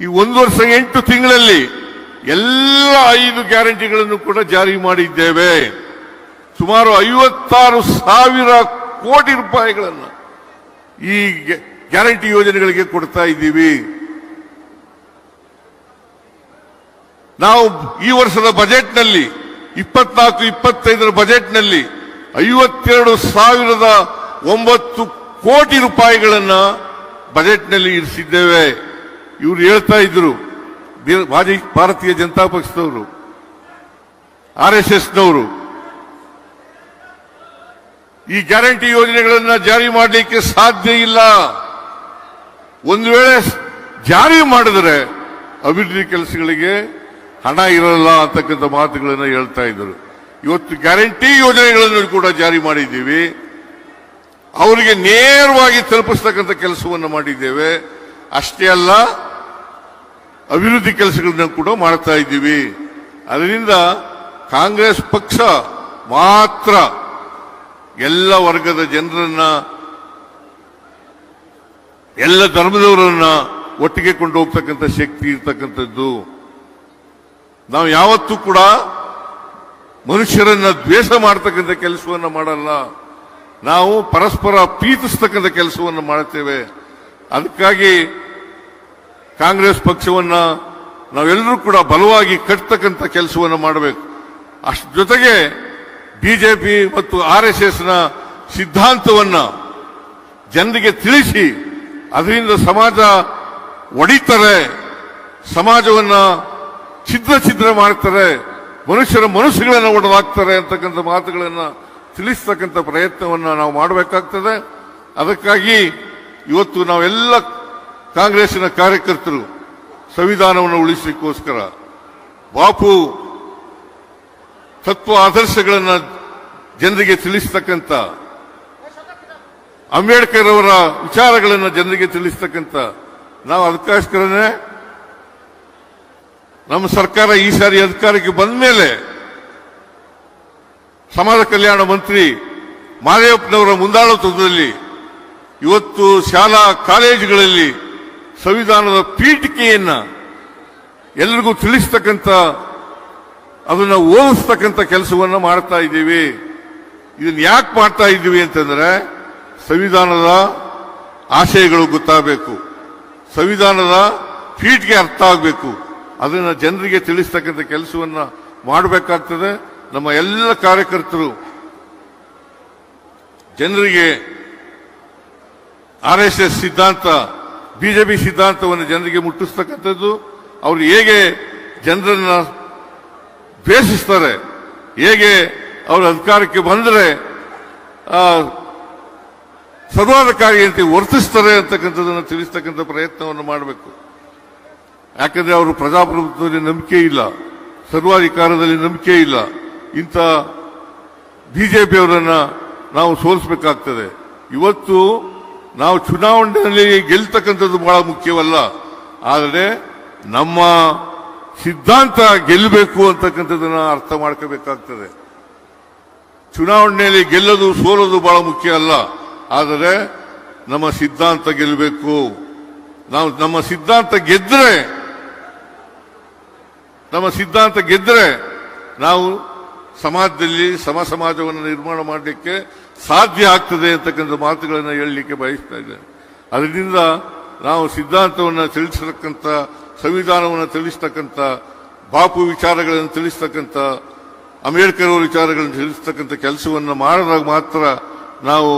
ಈ ಒಂದು ವರ್ಷ ಎಂಟು ತಿಂಗಳಲ್ಲಿ ಎಲ್ಲ ಐದು ಗ್ಯಾರಂಟಿಗಳನ್ನು ಕೂಡ ಜಾರಿ ಮಾಡಿದ್ದೇವೆ. ಸುಮಾರು ಐವತ್ತಾರು ಸಾವಿರ ಕೋಟಿ ರೂಪಾಯಿಗಳನ್ನು ಈ ಗ್ಯಾರಂಟಿ ಯೋಜನೆಗಳಿಗೆ ಕೊಡ್ತಾ ಇದ್ದೀವಿ. ನಾವು ಈ ವರ್ಷದ ಬಜೆಟ್ನಲ್ಲಿ, ಇಪ್ಪತ್ನಾಲ್ಕು, ಇಪ್ಪತ್ತೈದರ ಬಜೆಟ್ನಲ್ಲಿ ಐವತ್ತೆರಡು ಸಾವಿರದ ಒಂಬತ್ತು ಕೋಟಿ ರೂಪಾಯಿಗಳನ್ನು ಬಜೆಟ್ನಲ್ಲಿ ಇರಿಸಿದ್ದೇವೆ. ಇವರು ಹೇಳ್ತಾ ಇದ್ರು ಮಾಜಿ ಭಾರತೀಯ ಜನತಾ ಪಕ್ಷದವರು, ಆರ್ ಎಸ್ ಎಸ್ನವರು. ಈ ಗ್ಯಾರಂಟಿ ಯೋಜನೆಗಳನ್ನ ಜಾರಿ ಮಾಡಲಿಕ್ಕೆ ಸಾಧ್ಯ ಇಲ್ಲ. ಒಂದು ವೇಳೆ ಜಾರಿ ಮಾಡಿದ್ರೆ ಅಭಿವೃದ್ಧಿ ಕೆಲಸಗಳಿಗೆ ಹಣ ಇರಲ್ಲ ಅಂತಕ್ಕಂಥ ಮಾತುಗಳನ್ನು ಹೇಳ್ತಾ ಇದ್ರು. ಇವತ್ತು ಗ್ಯಾರಂಟಿ ಯೋಜನೆಗಳನ್ನು ಕೂಡ ಜಾರಿ ಮಾಡಿದ್ದೀವಿ. ಅವರಿಗೆ ನೇರವಾಗಿ ತಲುಪಿಸ್ತಕ್ಕಂಥ ಕೆಲಸವನ್ನು ಮಾಡಿದ್ದೇವೆ. ಅಷ್ಟೇ ಅಲ್ಲ ಅಭಿವೃದ್ಧಿ ಕೆಲಸಗಳನ್ನ ಕೂಡ ಮಾಡ್ತಾ ಇದ್ದೀವಿ. ಅದರಿಂದ ಕಾಂಗ್ರೆಸ್ ಪಕ್ಷ ಮಾತ್ರ ಎಲ್ಲ ವರ್ಗದ ಜನರನ್ನ, ಎಲ್ಲ ಧರ್ಮದವರನ್ನ ಒಟ್ಟಿಗೆ ಕೊಂಡು ಹೋಗ್ತಕ್ಕಂಥ ಶಕ್ತಿ ಇರ್ತಕ್ಕಂಥದ್ದು. ನಾವು ಯಾವತ್ತೂ ಕೂಡ ಮನುಷ್ಯರನ್ನ ದ್ವೇಷ ಮಾಡ್ತಕ್ಕಂಥ ಕೆಲಸವನ್ನ ಮಾಡಲ್ಲ. ನಾವು ಪರಸ್ಪರ ಪ್ರೀತಿಸ್ತಕ್ಕಂಥ ಕೆಲಸವನ್ನು ಮಾಡುತ್ತೇವೆ. ಅದಕ್ಕಾಗಿ ಕಾಂಗ್ರೆಸ್ ಪಕ್ಷವನ್ನ ನಾವೆಲ್ಲರೂ ಕೂಡ ಬಲವಾಗಿ ಕಟ್ತಕ್ಕಂಥ ಕೆಲಸವನ್ನು ಮಾಡಬೇಕು. ಅಷ್ಟ್ ಜೊತೆಗೆ ಬಿಜೆಪಿ ಮತ್ತು ಆರ್ ಎಸ್ ಎಸ್ನ ಸಿದ್ಧಾಂತವನ್ನು ಜನರಿಗೆ ತಿಳಿಸಿ, ಅದರಿಂದ ಸಮಾಜ ಒಡಿತಾರೆ, ಸಮಾಜವನ್ನು ಛಿದ್ರ ಛಿದ್ರ ಮಾಡ್ತಾರೆ, ಮನುಷ್ಯರ ಮನಸ್ಸುಗಳನ್ನು ಒಡವಾಗ್ತಾರೆ ಅಂತಕ್ಕಂಥ ಮಾತುಗಳನ್ನು ತಿಳಿಸ್ತಕ್ಕಂಥ ಪ್ರಯತ್ನವನ್ನು ನಾವು ಮಾಡಬೇಕಾಗ್ತದೆ. ಅದಕ್ಕಾಗಿ ಇವತ್ತು ನಾವೆಲ್ಲ ಕಾಂಗ್ರೆಸ್ಸಿನ ಕಾರ್ಯಕರ್ತರು ಸಂವಿಧಾನವನ್ನು ಉಳಿಸಲಿಕ್ಕೋಸ್ಕರ ಬಾಪು ತತ್ವ ಆದರ್ಶಗಳನ್ನು ಜನರಿಗೆ ತಿಳಿಸ್ತಕ್ಕಂಥ ಅಂಬೇಡ್ಕರ್ ಅವರ ವಿಚಾರಗಳನ್ನು ಜನರಿಗೆ ತಿಳಿಸ್ತಕ್ಕಂಥ ನಾವು ಅದಕ್ಕೋಸ್ಕರನೇ ನಮ್ಮ ಸರ್ಕಾರ ಈ ಸಾರಿ ಅಧಿಕಾರಕ್ಕೆ ಬಂದ ಮೇಲೆ ಸಮಾಜ ಕಲ್ಯಾಣ ಮಂತ್ರಿ ಮಾದೇವಪ್ಪನವರ ಮುಂದಾಳತ್ವದಲ್ಲಿ ಇವತ್ತು ಶಾಲಾ ಕಾಲೇಜುಗಳಲ್ಲಿ ಸಂವಿಧಾನದ ಪೀಠಿಕೆಯನ್ನ ಎಲ್ರಿಗೂ ತಿಳಿಸ್ತಕ್ಕಂಥ, ಅದನ್ನು ಓದಿಸ್ತಕ್ಕಂಥ ಕೆಲಸವನ್ನು ಮಾಡ್ತಾ ಇದ್ದೀವಿ. ಇದನ್ನ ಯಾಕೆ ಮಾಡ್ತಾ ಇದ್ದೀವಿ ಅಂತಂದ್ರೆ, ಸಂವಿಧಾನದ ಆಶಯಗಳು ಗೊತ್ತಾಗಬೇಕು. ಸಂವಿಧಾನದ ಪೀಠಿಗೆ ಅರ್ಥ ಆಗಬೇಕು. ಅದನ್ನು ಜನರಿಗೆ ತಿಳಿಸ್ತಕ್ಕಂಥ ಕೆಲಸವನ್ನು ಮಾಡಬೇಕಾಗ್ತದೆ. ನಮ್ಮ ಎಲ್ಲ ಕಾರ್ಯಕರ್ತರು, ಜನರಿಗೆ ಆರ್ ಎಸ್ ಎಸ್ ಸಿದ್ಧಾಂತ ಬಿಜೆಪಿ ಸಿದ್ಧಾಂತವನ್ನು ಜನರಿಗೆ ಮುಟ್ಟಿಸ್ತಕ್ಕಂಥದ್ದು, ಅವರು ಹೇಗೆ ಜನರನ್ನ ದ್ವೇಷಿಸ್ತಾರೆ ಹೇಗೆ ಅವರು ಅಧಿಕಾರಕ್ಕೆ ಬಂದರೆ ಸರ್ವಾಧಿಕಾರಿ ಸರ್ವಾಧಿಕಾರಿಯಂತೆ ವರ್ತಿಸ್ತಾರೆ ಅಂತಕ್ಕಂಥದ್ದನ್ನು ತಿಳಿಸ್ತಕ್ಕಂಥ ಪ್ರಯತ್ನವನ್ನು ಮಾಡಬೇಕು. ಯಾಕಂದ್ರೆ ಅವರು ಪ್ರಜಾಪ್ರಭುತ್ವದಲ್ಲಿ ನಂಬಿಕೆ ಇಲ್ಲ, ಸರ್ವಾಧಿಕಾರದಲ್ಲಿ ನಂಬಿಕೆ ಇಲ್ಲ. ಇಂಥ ಬಿಜೆಪಿಯವರನ್ನ ನಾವು ಸೋಲಿಸಬೇಕಾಗ್ತದೆ. ಇವತ್ತು ನಾವು ಚುನಾವಣೆಯಲ್ಲಿ ಗೆಲ್ತಕ್ಕಂಥದ್ದು ಬಹಳ ಮುಖ್ಯವಲ್ಲ. ಆದರೆ ನಮ್ಮ ಸಿದ್ಧಾಂತ ಗೆಲ್ಲಬೇಕು ಅಂತಕ್ಕಂಥದ್ದನ್ನು ಅರ್ಥ ಮಾಡ್ಕೋಬೇಕಾಗ್ತದೆ. ಚುನಾವಣೆಯಲ್ಲಿ ಗೆಲ್ಲೋದು, ಸೋಲೋದು ಬಹಳ ಮುಖ್ಯ ಅಲ್ಲ. ಆದರೆ ನಮ್ಮ ಸಿದ್ಧಾಂತ ಗೆಲ್ಲಬೇಕು. ನಾವು ನಮ್ಮ ಸಿದ್ಧಾಂತ ಗೆದ್ದರೆ ನಮ್ಮ ಸಿದ್ಧಾಂತ ಗೆದ್ದರೆ ನಾವು ಸಮಾಜದಲ್ಲಿ ಸಮ ಸಮಾಜವನ್ನು ನಿರ್ಮಾಣ ಮಾಡಲಿಕ್ಕೆ ಸಾಧ್ಯ ಆಗ್ತದೆ ಅಂತಕ್ಕಂಥ ಮಾತುಗಳನ್ನು ಹೇಳಲಿಕ್ಕೆ ಬಯಸ್ತಾ ಇದ್ದೇನೆ. ಅದರಿಂದ ನಾವು ಸಿದ್ಧಾಂತವನ್ನು ತಿಳಿಸತಕ್ಕಂಥ, ಸಂವಿಧಾನವನ್ನು ತಿಳಿಸ್ತಕ್ಕಂಥ, ಬಾಪು ವಿಚಾರಗಳನ್ನು ತಿಳಿಸ್ತಕ್ಕಂಥ, ಅಂಬೇಡ್ಕರ್ ಅವರ ವಿಚಾರಗಳನ್ನು ತಿಳಿಸ್ತಕ್ಕಂಥ ಕೆಲಸವನ್ನು ಮಾಡಿದಾಗ ಮಾತ್ರ ನಾವು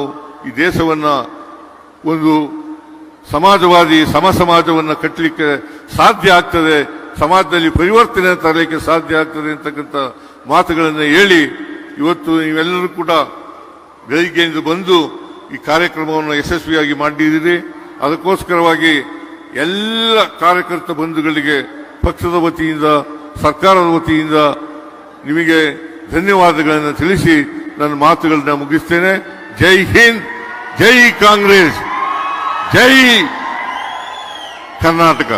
ಈ ದೇಶವನ್ನು ಒಂದು ಸಮಾಜವಾದಿ ಸಮ ಸಮಾಜವನ್ನು ಕಟ್ಟಲಿಕ್ಕೆ ಸಾಧ್ಯ ಆಗ್ತದೆ, ಸಮಾಜದಲ್ಲಿ ಪರಿವರ್ತನೆ ತರಲಿಕ್ಕೆ ಸಾಧ್ಯ ಆಗ್ತದೆ ಅಂತಕ್ಕಂಥ ಮಾತುಗಳನ್ನು ಹೇಳಿ ಇವತ್ತು ನೀವೆಲ್ಲರೂ ಕೂಡ ಬೆಳಿಗ್ಗೆಯಿಂದ ಬಂದು ಈ ಕಾರ್ಯಕ್ರಮವನ್ನು ಯಶಸ್ವಿಯಾಗಿ ಮಾಡಿದ್ದೀರಿ. ಅದಕ್ಕೋಸ್ಕರವಾಗಿ ಎಲ್ಲ ಕಾರ್ಯಕರ್ತ ಬಂಧುಗಳಿಗೆ, ಪಕ್ಷದ ವತಿಯಿಂದ, ಸರ್ಕಾರದ ವತಿಯಿಂದ ನಿಮಗೆ ಧನ್ಯವಾದಗಳನ್ನು ತಿಳಿಸಿ ನನ್ನ ಮಾತುಗಳನ್ನ ಮುಗಿಸ್ತೇನೆ. ಜೈ ಹಿಂದ್, ಜೈ ಕಾಂಗ್ರೆಸ್, ಜೈ ಕರ್ನಾಟಕ.